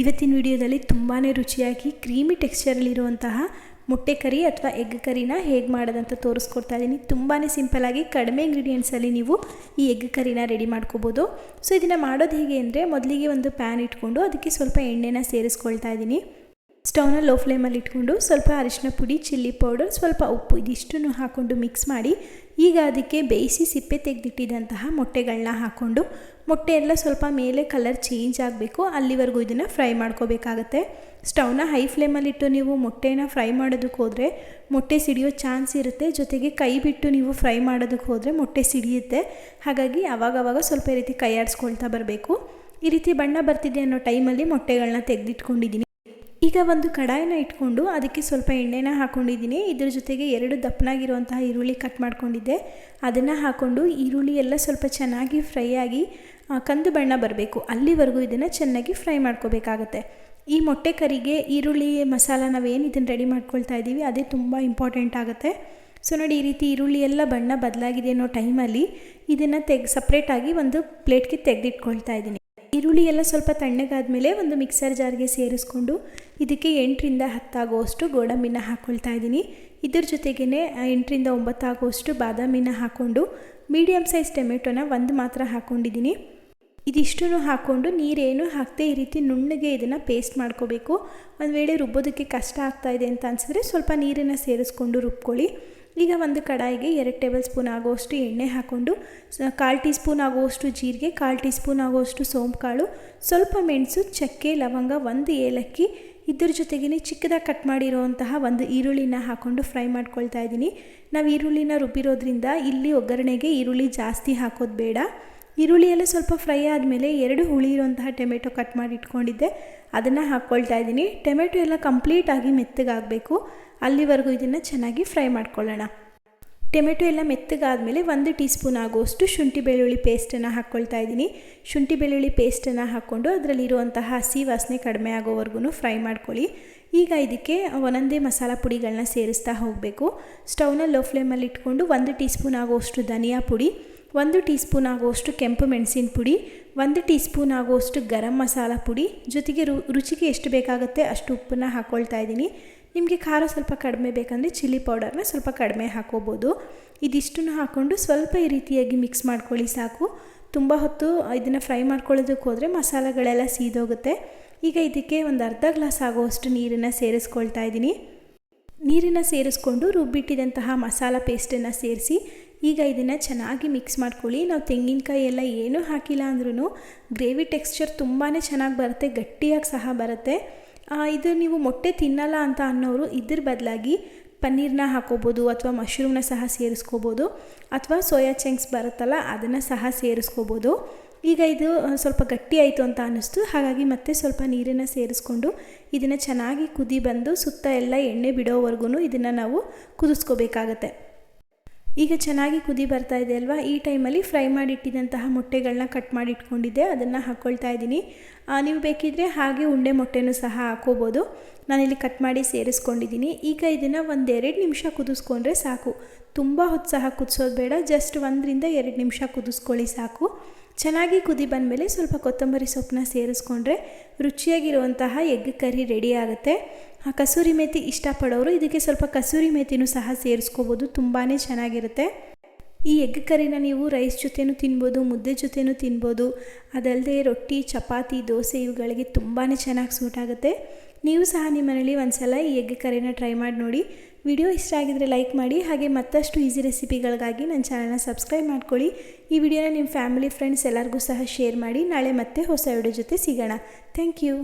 ಇವತ್ತಿನ ವಿಡಿಯೋದಲ್ಲಿ ತುಂಬಾ ರುಚಿಯಾಗಿ ಕ್ರೀಮಿ ಟೆಕ್ಸ್ಚರಲ್ಲಿರುವಂತಹ ಮೊಟ್ಟೆ ಕರಿ ಅಥವಾ ಎಗ್ ಕರಿನ ಹೇಗೆ ಮಾಡೋದಂತ ತೋರಿಸ್ಕೊಡ್ತಾ ಇದ್ದೀನಿ. ತುಂಬಾ ಸಿಂಪಲ್ಲಾಗಿ ಕಡಿಮೆ ಇಂಗ್ರೀಡಿಯೆಂಟ್ಸಲ್ಲಿ ನೀವು ಈ ಎಗ್ ಕರಿನ ರೆಡಿ ಮಾಡ್ಕೋಬೋದು. ಸೊ ಇದನ್ನು ಮಾಡೋದು ಹೇಗೆ ಅಂದರೆ ಮೊದಲಿಗೆ ಒಂದು ಪ್ಯಾನ್ ಇಟ್ಕೊಂಡು ಅದಕ್ಕೆ ಸ್ವಲ್ಪ ಎಣ್ಣೆನ ಸೇರಿಸ್ಕೊಳ್ತಾ ಇದ್ದೀನಿ. ಸ್ಟವ್ನ ಲೋ ಫ್ಲೇಮಲ್ಲಿ ಇಟ್ಕೊಂಡು ಸ್ವಲ್ಪ ಅರಿಶಿನ ಪುಡಿ ಚಿಲ್ಲಿ ಪೌಡರ್ ಸ್ವಲ್ಪ ಉಪ್ಪು ಇದಿಷ್ಟನ್ನು ಹಾಕ್ಕೊಂಡು ಮಿಕ್ಸ್ ಮಾಡಿ, ಈಗ ಅದಕ್ಕೆ ಬೇಯಿಸಿ ಸಿಪ್ಪೆ ತೆಗೆದಿಟ್ಟಿದ್ದಂತಹ ಮೊಟ್ಟೆಗಳನ್ನ ಹಾಕ್ಕೊಂಡು ಮೊಟ್ಟೆ ಎಲ್ಲ ಸ್ವಲ್ಪ ಮೇಲೆ ಕಲರ್ ಚೇಂಜ್ ಆಗಬೇಕು, ಅಲ್ಲಿವರೆಗೂ ಇದನ್ನು ಫ್ರೈ ಮಾಡ್ಕೋಬೇಕಾಗತ್ತೆ. ಸ್ಟವ್ನ ಹೈ ಫ್ಲೇಮಲ್ಲಿಟ್ಟು ನೀವು ಮೊಟ್ಟೆನ ಫ್ರೈ ಮಾಡೋದಕ್ಕೆ ಹೋದರೆ ಮೊಟ್ಟೆ ಸಿಡಿಯೋ ಚಾನ್ಸ್ ಇರುತ್ತೆ. ಜೊತೆಗೆ ಕೈ ಬಿಟ್ಟು ನೀವು ಫ್ರೈ ಮಾಡೋದಕ್ಕೆ ಹೋದರೆ ಮೊಟ್ಟೆ ಸಿಡಿಯುತ್ತೆ. ಹಾಗಾಗಿ ಆವಾಗವಾಗ ಸ್ವಲ್ಪ ರೀತಿ ಕೈ ಆಡಿಸ್ಕೊಳ್ತಾ ಬರಬೇಕು. ಈ ರೀತಿ ಬಣ್ಣ ಬರ್ತಿದೆ ಅನ್ನೋ ಟೈಮಲ್ಲಿ ಮೊಟ್ಟೆಗಳನ್ನ ತೆಗೆದಿಟ್ಕೊಂಡಿದ್ದೀನಿ ಈಗ ಒಂದು ಕಡಾಯಿನ ಇಟ್ಕೊಂಡು ಅದಕ್ಕೆ ಸ್ವಲ್ಪ ಎಣ್ಣೆನ ಹಾಕೊಂಡಿದ್ದೀನಿ. ಇದ್ರ ಜೊತೆಗೆ ಎರಡು ದಪ್ಪನಾಗಿರುವಂತಹ ಈರುಳ್ಳಿ ಕಟ್ ಮಾಡ್ಕೊಂಡಿದ್ದೆ. ಅದನ್ನು ಹಾಕ್ಕೊಂಡು ಈರುಳ್ಳಿ ಎಲ್ಲ ಸ್ವಲ್ಪ ಚೆನ್ನಾಗಿ ಫ್ರೈ ಆಗಿ ಕಂದು ಬಣ್ಣ ಬರಬೇಕು. ಅಲ್ಲಿವರೆಗೂ ಇದನ್ನು ಚೆನ್ನಾಗಿ ಫ್ರೈ ಮಾಡ್ಕೋಬೇಕಾಗತ್ತೆ. ಈ ಮೊಟ್ಟೆ ಕರಿಗೆ ಈರುಳ್ಳಿ ಮಸಾಲ ನಾವೇನು ಇದನ್ನು ರೆಡಿ ಮಾಡ್ಕೊಳ್ತಾ ಇದ್ದೀವಿ, ಅದೇ ತುಂಬ ಇಂಪಾರ್ಟೆಂಟ್ ಆಗುತ್ತೆ. ಸೊ ನೋಡಿ, ಈ ರೀತಿ ಈರುಳ್ಳಿ ಎಲ್ಲ ಬಣ್ಣ ಬದಲಾಗಿದೆ ಅನ್ನೋ ಟೈಮಲ್ಲಿ ಇದನ್ನು ತೆಗ್, ಸಪ್ರೇಟಾಗಿ ಒಂದು ಪ್ಲೇಟ್ಗೆ ತೆಗೆದಿಟ್ಕೊಳ್ತಾ ಇದ್ದೀನಿ. ಈರುಳ್ಳಿ ಎಲ್ಲ ಸ್ವಲ್ಪ ತಣ್ಣಗಾದ್ಮೇಲೆ ಒಂದು ಮಿಕ್ಸರ್ ಜಾರ್ಗೆ ಸೇರಿಸ್ಕೊಂಡು ಇದಕ್ಕೆ ಎಂಟರಿಂದ ಹತ್ತಾಗುವಷ್ಟು ಗೋಡಂಬಿನ ಹಾಕ್ಕೊಳ್ತಾ ಇದ್ದೀನಿ. ಇದ್ರ ಜೊತೆಗೇ ಎಂಟರಿಂದ ಒಂಬತ್ತಾಗುವಷ್ಟು ಬಾದಾಮಿನ ಹಾಕ್ಕೊಂಡು ಮೀಡಿಯಮ್ ಸೈಜ್ ಟೊಮೆಟೊನ ಒಂದು ಮಾತ್ರ ಹಾಕ್ಕೊಂಡಿದ್ದೀನಿ ಇದಿಷ್ಟನ್ನು ಹಾಕ್ಕೊಂಡು ನೀರೇನು ಹಾಕದೆ ಈ ರೀತಿ ನುಣ್ಣಗೆ ಇದನ್ನು ಪೇಸ್ಟ್ ಮಾಡ್ಕೋಬೇಕು. ಒಂದು ವೇಳೆ ರುಬ್ಬೋದಕ್ಕೆ ಕಷ್ಟ ಆಗ್ತಾ ಇದೆ ಅಂತ ಅನಿಸಿದ್ರೆ ಸ್ವಲ್ಪ ನೀರನ್ನು ಸೇರಿಸ್ಕೊಂಡು ರುಬ್ಕೊಳ್ಳಿ. ಈಗ ಒಂದು ಕಡಾಯಿಗೆ ಎರಡು ಟೇಬಲ್ ಸ್ಪೂನ್ ಆಗುವಷ್ಟು ಎಣ್ಣೆ ಹಾಕ್ಕೊಂಡು ಕಾಲು ಟೀ ಸ್ಪೂನ್ ಆಗುವಷ್ಟು ಜೀರಿಗೆ, ಕಾಲು ಟೀ ಸ್ಪೂನ್ ಆಗುವಷ್ಟು ಸೋಂಪು ಕಾಳು ಸ್ವಲ್ಪ ಮೆಣಸು, ಚಕ್ಕೆ, ಲವಂಗ, ಒಂದು ಏಲಕ್ಕಿ, ಇದ್ರ ಜೊತೆಗೇ ಚಿಕ್ಕದಾಗಿ ಕಟ್ ಮಾಡಿರೋವಂತಹ ಒಂದು ಈರುಳ್ಳಿನ ಹಾಕ್ಕೊಂಡು ಫ್ರೈ ಮಾಡ್ಕೊಳ್ತಾ ಇದ್ದೀನಿ. ನಾವು ಈರುಳ್ಳಿನ ರುಬ್ಬಿರೋದ್ರಿಂದ ಇಲ್ಲಿ ಒಗ್ಗರಣೆಗೆ ಈರುಳ್ಳಿ ಜಾಸ್ತಿ ಹಾಕೋದು ಬೇಡ. ಈರುಳ್ಳಿ ಎಲ್ಲ ಸ್ವಲ್ಪ ಫ್ರೈ ಆದಮೇಲೆ ಎರಡು ಹುಳಿ ಇರುವಂತಹ ಟೊಮೆಟೊ ಕಟ್ ಮಾಡಿ ಇಟ್ಕೊಂಡಿದ್ದೆ. ಅದನ್ನು ಹಾಕ್ಕೊಳ್ತಾ ಇದ್ದೀನಿ. ಟೊಮೆಟೊ ಎಲ್ಲ ಕಂಪ್ಲೀಟಾಗಿ ಮೆತ್ತಗಾಗಬೇಕು. ಅಲ್ಲಿವರೆಗೂ ಇದನ್ನು ಚೆನ್ನಾಗಿ ಫ್ರೈ ಮಾಡ್ಕೊಳ್ಳೋಣ. ಟೊಮೆಟೊ ಎಲ್ಲ ಮೆತ್ತಗಾದಮೇಲೆ ಒಂದು ಟೀ ಸ್ಪೂನ್ ಆಗುವಷ್ಟು ಶುಂಠಿ ಬೆಳ್ಳುಳ್ಳಿ ಪೇಸ್ಟನ್ನು ಹಾಕ್ಕೊಳ್ತಾ ಇದ್ದೀನಿ. ಶುಂಠಿ ಬೆಳ್ಳುಳ್ಳಿ ಪೇಸ್ಟನ್ನು ಹಾಕ್ಕೊಂಡು ಅದರಲ್ಲಿರುವಂತಹ ಹಸಿ ವಾಸನೆ ಕಡಿಮೆ ಆಗೋವರೆಗೂ ಫ್ರೈ ಮಾಡ್ಕೊಳ್ಳಿ. ಈಗ ಇದಕ್ಕೆ ಒಂದೊಂದೇ ಮಸಾಲ ಪುಡಿಗಳನ್ನ ಸೇರಿಸ್ತಾ ಹೋಗಬೇಕು. ಸ್ಟವ್ನ ಲೋ ಫ್ಲೇಮಲ್ಲಿ ಇಟ್ಕೊಂಡು ಒಂದು ಟೀ ಸ್ಪೂನ್ ಆಗುವಷ್ಟು ಧನಿಯಾ ಪುಡಿ ಒಂದು ಟೀ ಸ್ಪೂನ್ ಆಗುವಷ್ಟು ಕೆಂಪು ಮೆಣಸಿನ ಪುಡಿ, ಒಂದು ಟೀ ಸ್ಪೂನ್ ಆಗುವಷ್ಟು ಗರಂ ಮಸಾಲ ಪುಡಿ, ಜೊತೆಗೆ ರು ರುಚಿಗೆ ಎಷ್ಟು ಬೇಕಾಗುತ್ತೆ ಅಷ್ಟು ಉಪ್ಪನ್ನು ಹಾಕ್ಕೊಳ್ತಾ ಇದ್ದೀನಿ. ನಿಮಗೆ ಖಾರ ಸ್ವಲ್ಪ ಕಡಿಮೆ ಬೇಕಂದರೆ ಚಿಲ್ಲಿ ಪೌಡರ್ನ ಸ್ವಲ್ಪ ಕಡಿಮೆ ಹಾಕೋಬೋದು. ಇದಿಷ್ಟನ್ನು ಹಾಕ್ಕೊಂಡು ಸ್ವಲ್ಪ ಈ ರೀತಿಯಾಗಿ ಮಿಕ್ಸ್ ಮಾಡ್ಕೊಳ್ಳಿ ಸಾಕು. ತುಂಬ ಹೊತ್ತು ಇದನ್ನು ಫ್ರೈ ಮಾಡ್ಕೊಳ್ಳೋದಕ್ಕೆ ಹೋದರೆ ಮಸಾಲೆಗಳೆಲ್ಲ ಸೀದೋಗುತ್ತೆ. ಈಗ ಇದಕ್ಕೆ ಒಂದು ಅರ್ಧ ಗ್ಲಾಸ್ ಆಗುವಷ್ಟು ನೀರನ್ನು ಸೇರಿಸ್ಕೊಳ್ತಾ ಇದ್ದೀನಿ. ನೀರನ್ನು ಸೇರಿಸ್ಕೊಂಡು ರುಬ್ಬಿಟ್ಟಿದಂತಹ ಮಸಾಲ ಪೇಸ್ಟನ್ನು ಸೇರಿಸಿ ಈಗ ಇದನ್ನು ಚೆನ್ನಾಗಿ ಮಿಕ್ಸ್ ಮಾಡ್ಕೊಳ್ಳಿ. ನಾವು ತೆಂಗಿನಕಾಯಿ ಎಲ್ಲ ಏನೂ ಹಾಕಿಲ್ಲ ಅಂದ್ರೂ ಗ್ರೇವಿ ಟೆಕ್ಸ್ಚರ್ ತುಂಬಾ ಚೆನ್ನಾಗಿ ಬರುತ್ತೆ, ಗಟ್ಟಿಯಾಗಿ ಸಹ ಬರುತ್ತೆ. ಇದು ನೀವು ಮೊಟ್ಟೆ ತಿನ್ನಲ್ಲ ಅಂತ ಅನ್ನೋರು ಇದ್ರ ಬದಲಾಗಿ ಪನ್ನೀರ್ನ ಹಾಕೋಬೋದು ಅಥವಾ ಮಶ್ರೂಮ್ನ ಸಹ ಸೇರಿಸ್ಕೋಬೋದು ಅಥವಾ ಸೋಯಾ ಚಂಕ್ಸ್ ಬರುತ್ತಲ್ಲ ಅದನ್ನು ಸಹ ಸೇರಿಸ್ಕೋಬೋದು. ಈಗ ಇದು ಸ್ವಲ್ಪ ಗಟ್ಟಿ ಆಯಿತು ಅಂತ ಅನ್ನಿಸ್ತು. ಹಾಗಾಗಿ ಮತ್ತೆ ಸ್ವಲ್ಪ ನೀರನ್ನು ಸೇರಿಸ್ಕೊಂಡು ಇದನ್ನು ಚೆನ್ನಾಗಿ ಕುದಿ ಬಂದು ಸುತ್ತ ಎಲ್ಲ ಎಣ್ಣೆ ಬಿಡೋವರೆಗೂ ಇದನ್ನು ನಾವು ಕುದಿಸ್ಕೋಬೇಕಾಗತ್ತೆ. ಈಗ ಚೆನ್ನಾಗಿ ಕುದಿ ಬರ್ತಾ ಇದೆ ಅಲ್ವಾ? ಈ ಟೈಮಲ್ಲಿ ಫ್ರೈ ಮಾಡಿಟ್ಟಿದ್ದಂತಹ ಮೊಟ್ಟೆಗಳನ್ನ ಕಟ್ ಮಾಡಿ ಇಟ್ಕೊಂಡಿದ್ದೆ ಅದನ್ನು ಹಾಕ್ಕೊಳ್ತಾ ಇದ್ದೀನಿ. ನೀವು ಬೇಕಿದ್ದರೆ ಹಾಗೆ ಉಂಡೆ ಮೊಟ್ಟೆನೂ ಸಹ ಹಾಕೋಬೋದು ನಾನಿಲ್ಲಿ ಕಟ್ ಮಾಡಿ ಸೇರಿಸ್ಕೊಂಡಿದ್ದೀನಿ. ಈಗ ಇದನ್ನು ಒಂದೆರಡು ನಿಮಿಷ ಕುದಿಸ್ಕೊಂಡ್ರೆ ಸಾಕು. ತುಂಬ ಹೊತ್ತು ಸಹ ಕುದಿಸೋದು ಬೇಡ, ಜಸ್ಟ್ ಒಂದರಿಂದ ಎರಡು ನಿಮಿಷ ಕುದಿಸ್ಕೊಳ್ಳಿ ಸಾಕು. ಚೆನ್ನಾಗಿ ಕುದಿ ಬಂದಮೇಲೆ ಸ್ವಲ್ಪ ಕೊತ್ತಂಬರಿ ಸೊಪ್ಪನ್ನ ಸೇರಿಸ್ಕೊಂಡ್ರೆ ರುಚಿಯಾಗಿರುವಂತಹ ಎಗ್ ಕರಿ ರೆಡಿ ಆಗುತ್ತೆ. ಕಸೂರಿ ಮೇಥಿ ಇಷ್ಟಪಡೋರು ಇದಕ್ಕೆ ಸ್ವಲ್ಪ ಕಸೂರಿ ಮೇಥಿನೂ ಸಹ ಸೇರಿಸ್ಕೋಬೋದು ತುಂಬಾ ಚೆನ್ನಾಗಿರುತ್ತೆ. ಈ ಎಗ್ ಕರಿನ ನೀವು ರೈಸ್ ಜೊತೆನೂ ತಿನ್ಬೋದು, ಮುದ್ದೆ ಜೊತೆನೂ ತಿನ್ಬೋದು. ಅದಲ್ಲದೆ ರೊಟ್ಟಿ, ಚಪಾತಿ, ದೋಸೆ ಇವುಗಳಿಗೆ ತುಂಬಾ ಚೆನ್ನಾಗಿ ಸೂಟ್ ಆಗುತ್ತೆ. ನೀವು ಸಹ ನಿಮ್ಮನೇಲಿ ಒಂದು ಸಲ ಈ ಎಗ್ ಕರಿನ ಟ್ರೈ ಮಾಡಿ ನೋಡಿ. ವಿಡಿಯೋ ಇಷ್ಟ ಆಗಿದರೆ ಲೈಕ್ ಮಾಡಿ, ಹಾಗೆ ಮತ್ತಷ್ಟು ಈಸಿ ರೆಸಿಪಿಗಳಿಗಾಗಿ ನನ್ನ ಚಾನಲ್ನ ಸಬ್ಸ್ಕ್ರೈಬ್ ಮಾಡ್ಕೊಳ್ಳಿ. ಈ ವಿಡಿಯೋನ ನಿಮ್ಮ ಫ್ಯಾಮಿಲಿ, ಫ್ರೆಂಡ್ಸ್ ಎಲ್ಲರಿಗೂ ಸಹ ಶೇರ್ ಮಾಡಿ, ನಾಳೆ ಮತ್ತೆ ಹೊಸ ವಿಡಿಯೋ ಜೊತೆ ಸಿಗೋಣ. Thank you.